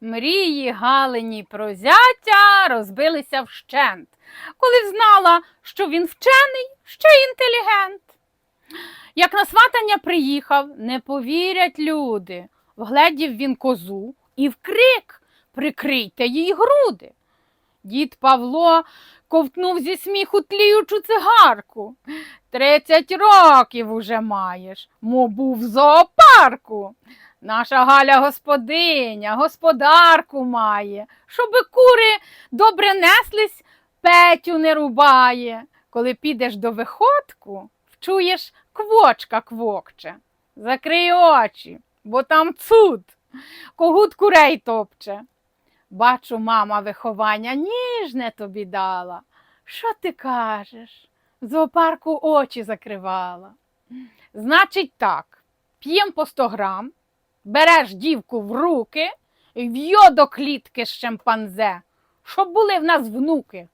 Мрії Галині про зятя розбилися вщент, коли знала, що він вчений, ще інтелігент. Як на сватання приїхав, не повірять люди. Вгледів він козу і вкрик прикрийте їй груди. Дід Павло ковтнув зі сміху тліючу цигарку. Тридцять років уже маєш, мо був в зоопарку. Наша Галя господиня, господарку має, щоби кури добре неслись, петю не рубає. Коли підеш до виходку, вчуєш квочка квокче. Закрий очі, бо там цуд, когут курей топче. Бачу, мама виховання ніжне тобі дала. Що ти кажеш? В зоопарку очі закривала. Значить так, п'єм по 100 грам, береш дівку в руки, в'йо до клітки з шимпанзе, щоб були в нас внуки.